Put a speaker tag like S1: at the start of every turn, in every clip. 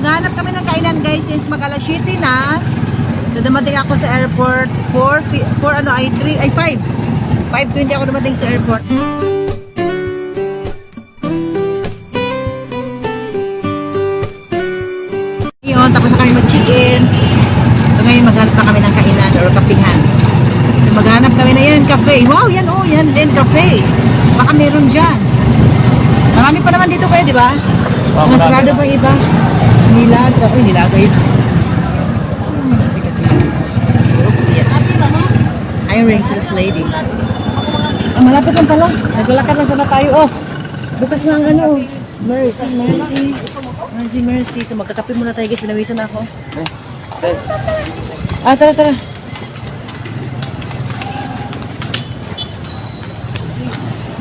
S1: maghanap kami ng kainan guys since mag alas 7 na. So dumating ako sa airport 4, 4 ano ay 3, ay 5. 5.20 ako dumating sa airport. Yun, tapos na kami mag-check-in. So ngayon maghanap na kami ng kainan or kapihan. So maghanap kami na yan, cafe. Wow, yan oh, yan din, cafe. Baka meron dyan. Marami pa naman dito kayo, di ba?
S2: Oh,
S1: Mga
S2: marami.
S1: sarado pa iba. Nilag. Ay, nilaga yun. Hiring sales lady. Ah, malapit lang pala. Naglalakad lang sana tayo. Oh, bukas na ang ano. Mercy, mercy. Mercy, mercy. So magkakape muna tayo guys. Pinawisan na ako. Ah, tara, tara.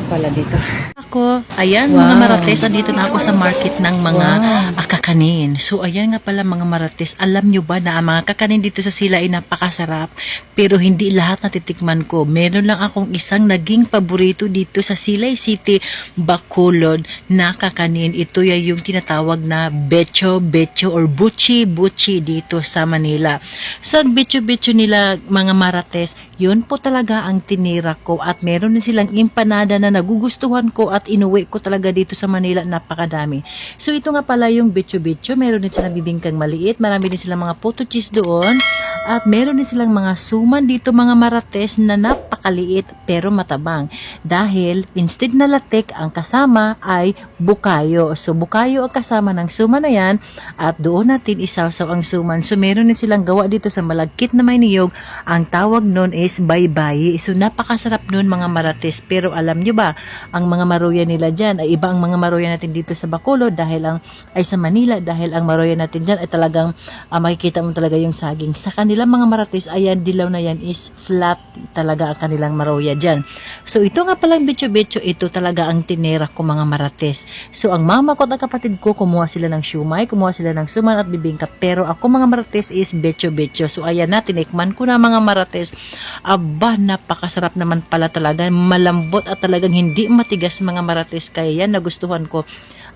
S1: Pala dito?
S3: Ako, ayan
S1: Wow.
S3: mga marates, andito na ako sa market ng mga
S1: Wow.
S3: kakanin. So ayan nga pala mga marates, alam nyo ba na ang mga kakanin dito sa sila ay napakasarap, pero hindi lahat natitikman ko. Meron lang akong isang naging paborito dito sa Silay City, Bacolod na kakanin. Ito ay yung tinatawag na becho, becho or buchi, buchi dito sa Manila. So ang becho, becho nila mga marates, yun po talaga ang tinira ko at meron din silang empanada na nagugustuhan ko at inuwi ko talaga dito sa Manila. Napakadami. So ito nga pala yung bicho, meron din silang bibingkang maliit, marami din silang mga photo cheese doon. At meron din silang mga suman dito mga marates na napakaliit pero matabang dahil instead na latek ang kasama ay bukayo. So bukayo ang kasama ng suman na yan at doon natin isawsaw ang suman. So meron din silang gawa dito sa malagkit na may niyog. Ang tawag nun is baybay. So napakasarap nun mga marates. Pero alam nyo ba, ang mga maruya nila dyan ay iba ang mga maruya natin dito sa Bacolod dahil ang ay sa Manila dahil ang maruya natin dyan ay talagang ah, makikita mo talaga yung saging. Sa kanilang mga marates, ayan dilaw na yan is flat talaga ang kanilang maruya dyan. So ito nga palang bitcho-bitcho, ito talaga ang tinera ko mga marates. So ang mama ko at ang kapatid ko, kumuha sila ng shumay, kumuha sila ng suman at bibingka. Pero ako mga marates is bitcho-bitcho. So ayan na, tinikman ko na mga marates. Aba, napakasarap naman pala talaga. Malambot at talagang hindi matigas mga marates. Kaya yan, nagustuhan ko.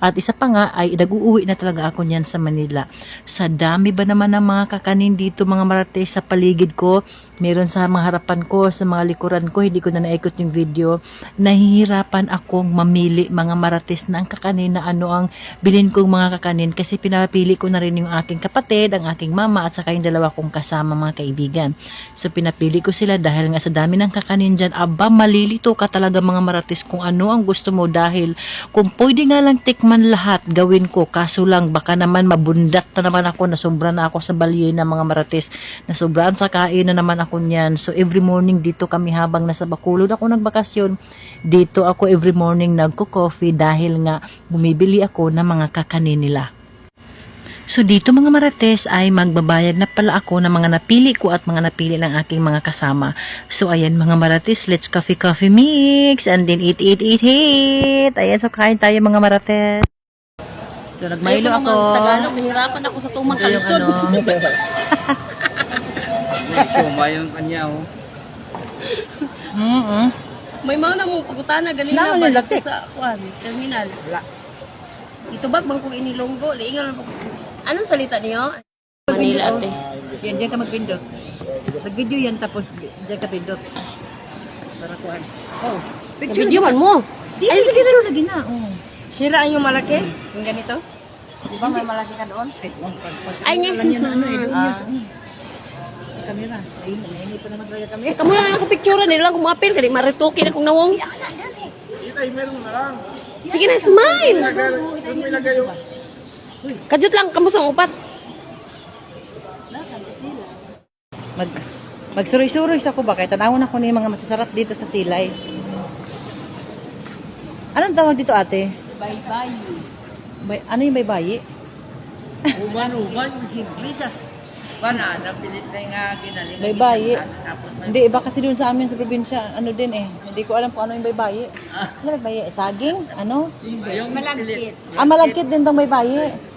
S3: At isa pa nga ay nag-uuwi na talaga ako niyan sa Manila. Sa dami ba naman ng mga kakanin dito mga marates sa paligid ko, meron sa mga harapan ko, sa mga likuran ko, hindi ko na naikot yung video. Nahihirapan akong mamili mga marates na ang kakanin na ano ang bilin kong mga kakanin kasi pinapili ko na rin yung aking kapatid, ang aking mama at saka yung dalawa kong kasama mga kaibigan. So pinapili ko sila dahil nga sa dami ng kakanin dyan, aba malilito ka talaga mga marates kung ano ang gusto mo dahil kung pwede nga lang tikman lahat, gawin ko. Kaso lang, baka naman mabundat na naman ako, nasobra na ako sa balye ng mga marates, nasobraan sa kain na naman ako niyan. So every morning dito kami habang nasa Bacolod ako nagbakasyon, dito ako every morning nagko-coffee dahil nga bumibili ako ng mga kakanin nila. So dito mga marates ay magbabayad na pala ako ng mga napili ko at mga napili ng aking mga kasama. So ayan mga marates, let's coffee coffee mix and then eat eat eat eat. Ayan so kain tayo mga marates. So nagmaylo ako.
S4: Tagalog, mahirapan ako sa tumang kalisod.
S3: ano.
S2: Suma yung kanya, oh.
S3: Mm-mm.
S4: May mga namong pagutana ganina
S1: Naman
S4: ba
S1: yung
S4: dito
S1: laki.
S4: sa kuan, terminal. Ito ba bang kung inilonggo, liingal mo. Anong salita niyo? Manila ate.
S1: Yan, diyan ka magpindot. Nag-video yan tapos diyan ka pindot. Para kuan. Oh, picture.
S4: Video man mo.
S1: Di, Ay, sige na lagi na. Oh.
S4: Sira yung malaki? Yung ganito? Di ba may malaki ka doon? Ay, nga.
S1: Alam niya na ano eh.
S4: Ah.
S1: Kamera. Ay, hindi pa naman talaga kami.
S4: Kamu lang ako picture nila kung mapil kani marituki na kung nawong. Sige na, smile. Kajut lang kamu sa upat.
S1: Mag Magsuroy-suroy sa ko ba kay tanawon ako ni mga masasarap dito sa Silay. Anong tawag dito ate?
S4: Bye-bye.
S1: Bay, ano yung baybayi?
S2: Uman-uman, simple sa. Pana, napilit na nga ginaling.
S1: Baybayi. Hindi, iba kasi doon sa amin sa probinsya, ano din eh. Hindi ko alam kung ano yung baybayi. Ano baybayi? Saging? Ano?
S2: Yung malagkit.
S1: Ah, malagkit din tong baybayi.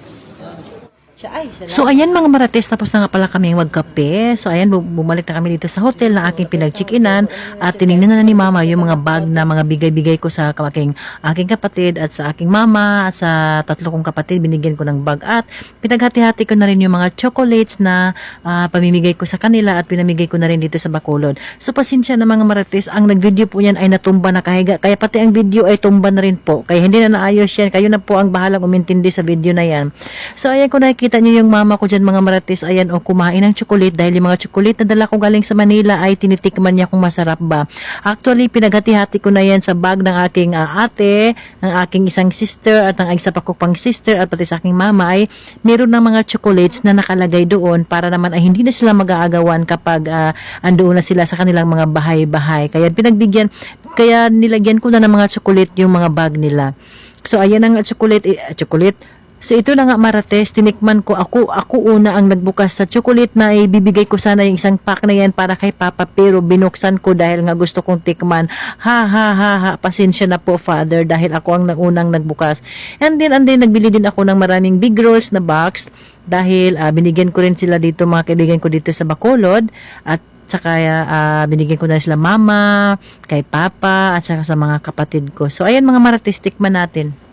S1: Siya ay, salamat.
S3: So ayan mga marites, tapos na nga pala kami magkape. So ayan, bu- bumalik na kami dito sa hotel na aking pinag-check-inan at tinignan na ni mama yung mga bag na mga bigay-bigay ko sa aking, aking kapatid at sa aking mama, sa tatlo kong kapatid, binigyan ko ng bag at pinaghati-hati ko na rin yung mga chocolates na ah, pamimigay ko sa kanila at pinamigay ko na rin dito sa Bacolod. So pasensya na mga marites, ang nag-video po yan ay natumba na kahiga, kaya pati ang video ay tumba na rin po. Kaya hindi na naayos yan, kayo na po ang bahalang umintindi sa video na yan. So ayan ko nakikita niyo yung mama ko dyan mga marites, ayan o kumain ng chocolate dahil yung mga chocolate na dala ko galing sa Manila ay tinitikman niya kung masarap ba. Actually, pinaghati-hati ko na yan sa bag ng aking ah, ate, ng aking isang sister at ng isa pa ko pang sister at pati sa aking mama ay meron ng mga chocolates na nakalagay doon para naman ay hindi na sila mag-aagawan kapag ah, andoon na sila sa kanilang mga bahay-bahay. Kaya pinagbigyan, kaya nilagyan ko na ng mga chocolate yung mga bag nila. So ayan ang chocolate, eh, chocolate. So ito na nga Marites, tinikman ko ako ako una ang nagbukas sa chocolate na ibibigay ko sana yung isang pack na yan para kay Papa pero binuksan ko dahil nga gusto kong tikman. Ha ha ha ha, pasensya na po Father dahil ako ang nang- unang nagbukas. And then and then nagbili din ako ng maraming big rolls na box dahil ah, binigyan ko rin sila dito mga kaibigan ko dito sa Bacolod at saka ah, binigyan ko na sila mama, kay papa, at saka sa mga kapatid ko. So, ayan mga marites, tikman natin.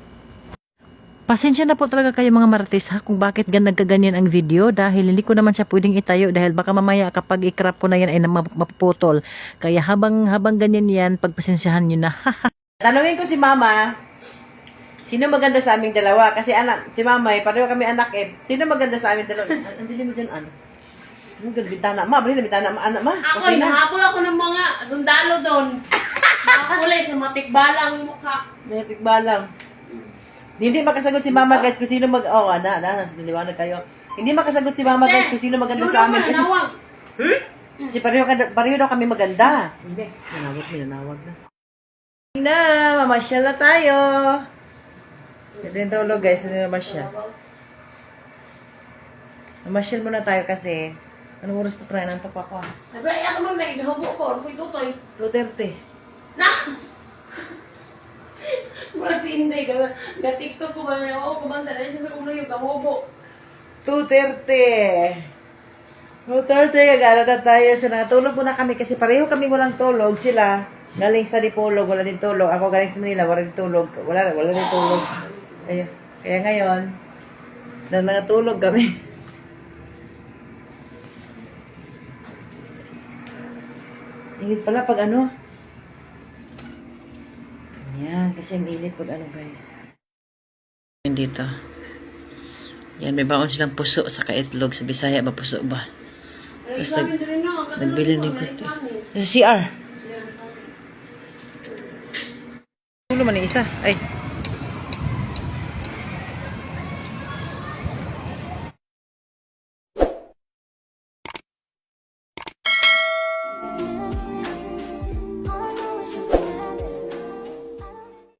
S3: Pasensya na po talaga kayo mga marites ha kung bakit gan nagkaganyan ang video dahil hindi ko naman siya pwedeng itayo dahil baka mamaya kapag i-crop ko na yan ay mapuputol. Kaya habang habang ganyan yan, pagpasensyahan nyo na.
S1: Tanungin ko si mama, sino maganda sa aming dalawa? Kasi anak, si mama eh, pareho kami anak eh. Sino maganda sa aming dalawa? An- Andili mo dyan, ano? Ang ganda, bitana. Ma, bali na bitana, ma, anak, ma.
S4: Ako,
S1: Okay na.
S4: nahabol ako ng mga sundalo doon. Mga pulis na matikbalang mukha.
S1: May tikbalang. Hindi makasagot si mama guys kung sino mag... Oh, ana, ana, liwanag kayo. Hindi makasagot si mama guys kung sino maganda sa amin. Kasi,
S4: Nawag.
S1: kasi pareho, ka- pareho daw kami maganda. Hindi, nanawag, nanawag na. Na, mamasyal na tayo. Ito yung tulog guys, hindi mamasyal. Mamasyal muna tayo kasi. Anong oras pa tayo? Nantok ako ah.
S4: Ay ako man, nagihabo ko. Ano ko itutoy?
S1: 2.30.
S4: Na! Inday, ka ga-tiktok ko ba na ako, kumanta na siya sa ulo yung kahobo.
S1: 2.30. 2.30, gagana na tayo. So, natulog muna kami kasi pareho kami walang tulog. Sila, galing sa Dipolog, wala din tulog. Ako galing sa Manila, wala din tulog. Wala, wala din tulog. Ayun. Kaya ngayon, na natulog kami. Init pala pag ano. Yan, kasi ang init pag ano guys.
S3: Yan dito. Yan, may baon silang puso sa kaitlog. Sa Bisaya ba puso ba? Tapos nag- nagbili ito.
S4: examen.
S1: Sa CR. Tulo man isa. Ay,